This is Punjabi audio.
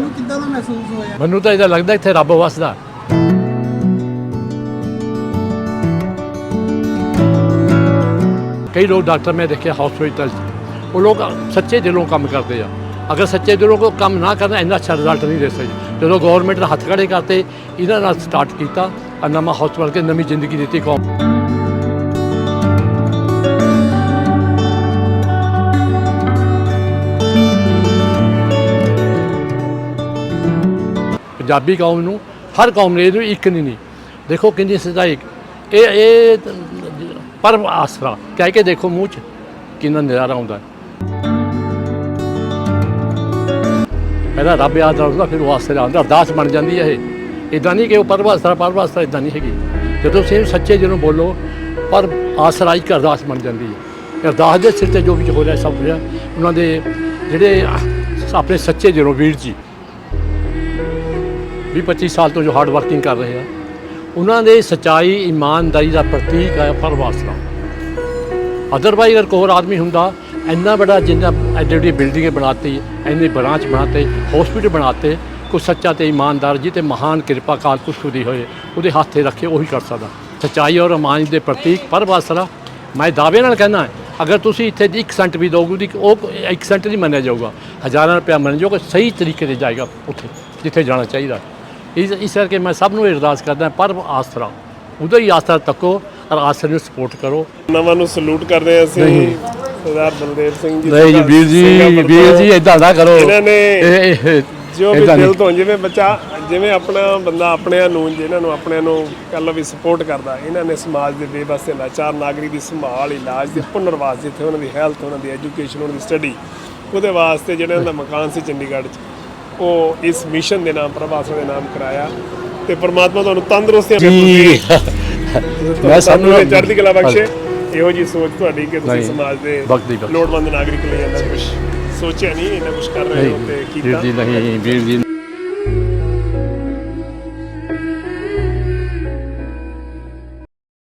ਤੁਹਾਨੂੰ ਕਿੱਦਾਂ ਦਾ ਮਹਿਸੂਸ ਹੋਇਆ? ਮੈਨੂੰ ਤਾਂ ਇਹਦਾ ਲੱਗਦਾ ਇੱਥੇ ਰੱਬ ਵਸਦਾ। ਕਈ ਲੋਕ ਡਾਕਟਰ ਮੈਂ ਦੇਖਿਆ ਹਸਪੀਟਲ 'ਚ। ਉਹ ਲੋਕ ਸੱਚੇ ਦਿਲੋਂ ਕੰਮ ਕਰਦੇ ਆ। ਅਗਰ ਸੱਚੇ ਦਿਲੋਂ ਕੋ ਕੰਮ ਨਾ ਕਰਨਾ, ਇੰਨਾ ਅੱਛਾ ਰਿਜ਼ਲਟ ਨਹੀਂ ਦੇ ਸਕਦੇ। ਜਦੋਂ ਗਵਰਨਮੈਂਟ ਨੇ ਹੱਥ ਖੜੇ ਕਰਤੇ, ਇਹਨਾਂ ਨਾਲ ਸਟਾਰਟ ਕੀਤਾ ਆ ਨਵਾਂ ਹਸਪਤਾਲ ਕੇ ਨਵੀਂ ਜ਼ਿੰਦਗੀ ਦਿੱਤੀ ਕੌਮ। ਪੰਜਾਬੀ ਕੌਮ ਨੂੰ, ਹਰ ਕੌਮ ਨੇ ਇਹਨੂੰ ਇੱਕ ਨਹੀਂ ਨਹੀਂ। ਦੇਖੋ ਕਿੰਨੀ ਸਦਾਈ ਇਹ ਇਹ ਪਰਮ ਆਸਰਾ, ਕਹਿ ਕੇ ਦੇਖੋ ਮੂੰਹ 'ਚ ਕਿੰਨਾ ਨਜ਼ਾਰਾ ਆਉਂਦਾ ਹੈ। ਪਹਿਲਾਂ ਰੱਬ ਯਾਦ ਰੱਖਦਾ, ਫਿਰ ਉਹ ਆਸਰਾ ਆਉਂਦਾ, ਅਰਦਾਸ ਬਣ ਜਾਂਦੀ ਹੈ ਇਹ। ਇਦਾਂ ਨਹੀਂ ਕਿ ਉਹ ਪਰਮ ਆਸਰਾ ਪਰਮ ਆਸਰਾ ਇਦਾਂ ਨਹੀਂ ਹੈਗੀ। ਜਦੋਂ ਤੁਸੀਂ ਸੱਚੇ ਜਿਹਨੂੰ ਬੋਲੋ, ਪਰ ਆਸਰਾ ਇੱਕ ਅਰਦਾਸ ਬਣ ਜਾਂਦੀ ਹੈ। ਅਰਦਾਸ ਦੇ ਸਿਰ ਤੇ ਜੋ ਵੀ ਹੋ ਰਿਹਾ, ਸਭ ਹੋ ਰਿਹਾ, ਉਹਨਾਂ ਦੇ ਜਿਹੜੇ ਆਪਣੇ ਸੱਚੇ ਜਿਹਨੂੰ ਵੀਰ ਜੀ ਵੀਹ 25 ਸਾਲ ਤੋਂ ਜੋ ਹਾਰਡ ਵਰਕਿੰਗ ਕਰ ਰਹੇ ਆ, ਉਹਨਾਂ ਦੇ ਸਚਾਈ, ਇਮਾਨਦਾਰੀ ਦਾ ਪ੍ਰਤੀਕ ਹੈ ਪਰਵਾਸਰਾ ਅਦਰਵਾਈਜ਼ ਅਗਰ ਕੋਈ ਹੋਰ ਆਦਮੀ ਹੁੰਦਾ, ਇੰਨਾ ਬੜਾ ਜਿੰਨਾ ਐਡੀ ਐਡੀ ਬਿਲਡਿੰਗਾਂ ਬਣਾਤੀ, ਇੰਨੇ ਬ੍ਰਾਂਚ ਬਣਾਤੇ ਹਸਪੀਟਲ ਬਣਾਤੇ, ਕੋਈ ਸੱਚਾ ਤੇ ਇਮਾਨਦਾਰ ਜੀ ਤੇ ਮਹਾਨ ਕਿਰਪਾ ਕਾਲ ਕੁਛ ਦੀ ਹੋਏ, ਉਹਦੇ ਹੱਥ ਤੇ ਰੱਖੇ ਉਹੀ ਕਰ ਸਕਦਾ। ਸਚਾਈ ਔਰ ਇਮਾਨ ਦੇ ਪ੍ਰਤੀਕ ਪਰਵਾਸਰਾ ਮੈਂ ਦਾਅਵੇ ਨਾਲ ਕਹਿੰਦਾ ਅਗਰ ਤੁਸੀਂ ਇੱਥੇ 1 ਸੈਂਟ ਵੀ ਦੋਗੇ ਉਹਦੀ ਉਹ 1 ਸੈਂਟ ਨਹੀਂ ਮੰਨਿਆ ਜਾਊਗਾ। ਹਜ਼ਾਰਾਂ ਰੁਪਇਆ ਮੰਨ ਜਾਊਗਾ ਸਹੀ ਤਰੀਕੇ ਤੇ ਜਾਏਗਾ ਉੱਥੇ, ਜਿੱਥੇ ਜਾਣਾ ਚਾਹੀਦਾ। ਇਸ ਇਸ ਕਰਕੇ ਮੈਂ ਸਭ ਨੂੰ ਇਹ ਅਰਦਾਸ ਕਰਦਾ ਪਰ ਆਸਰਾ ਉਹਦਾ ਹੀ ਆਸਰਾ ਤੱਕੋ ਔਰ ਆਸਰੇ ਨੂੰ ਸਪੋਰਟ ਕਰੋ ਨਵਾਂ ਨੂੰ ਸਲੂਟ ਕਰਦੇ ਹਾਂ ਅਸੀਂ। ਸਰਦਾਰ ਬਲਦੇਵ ਸਿੰਘ ਜੀ ਨਹੀਂ ਜੀ ਵੀਰ ਜੀ ਵੀਰ। ਜੀ ਇਦਾਂ ਨਾ ਕਰੋ ਇਹਨਾਂ ਨੇ ਜੋ ਵੀ। ਦਿਲ ਤੋਂ ਜਿਵੇਂ ਬੱਚਾ ਜਿਵੇਂ ਆਪਣਾ ਬੰਦਾ ਆਪਣਿਆਂ ਨੂੰ ਜਿਹਨਾਂ ਨੂੰ ਆਪਣਿਆਂ ਨੂੰ ਕਹਿ ਲਓ ਵੀ ਸਪੋਰਟ ਕਰਦਾ ਇਹਨਾਂ ਨੇ ਸਮਾਜ ਦੇ ਬੇਬਸ ਤੇ ਲਾਚਾਰ ਨਾਗਰਿਕ ਦੀ ਸੰਭਾਲ ਇਲਾਜ ਦੇ ਪੁਨਰਵਾਸ ਜਿੱਥੇ ਉਹਨਾਂ ਦੀ ਹੈਲਥ ਉਹਨਾਂ ਦੀ ਐਜੂਕੇਸ਼ਨ ਉਹਨਾਂ ਦੀ ਸਟੱਡੀ ਉਹਦੇ ਵਾਸਤੇ ਜਿਹੜਾ ਉਹਨਾਂ ਦਾ ਮਕਾਨ ਸੀ ਚੰਡੀਗੜ੍ਹ 'ਚ ਉਹ ਇਸ ਮਿਸ਼ਨ ਦੇ ਨਾਮ ਪ੍ਰਭਾਸਾ ਦੇ ਨਾਮ ਕਰਾਇਆ ਤੇ ਪ੍ਰਮਾਤਮਾ ਤੁਹਾਨੂੰ ਤੰਦਰੁਸਤੀਆਂ ਜੀ। ਮੈਂ ਸਭ ਨੂੰ- ਚੜ੍ਹਦੀ ਕਲਾ ਬਖਸ਼ੇ। ਇਹੋ ਜੀ ਸੋਚ ਤੁਹਾਡੀ ਕਿ ਤੁਸੀਂ ਸਮਾਜ ਦੇ। ਲੋੜਵੰਦ ਨਾਗਰਿਕ ਲਈ ਇੰਨਾ ਕੁਝ ਸੋਚਿਆ ਨਹੀਂ ਇੰਨਾ ਕੁਝ ਕਰ ਰਹੇ ਹੋ ਤੇ ਕੀਤਾ। ਜੀ ਨਹੀਂ ਵੀਰ ਜੀ।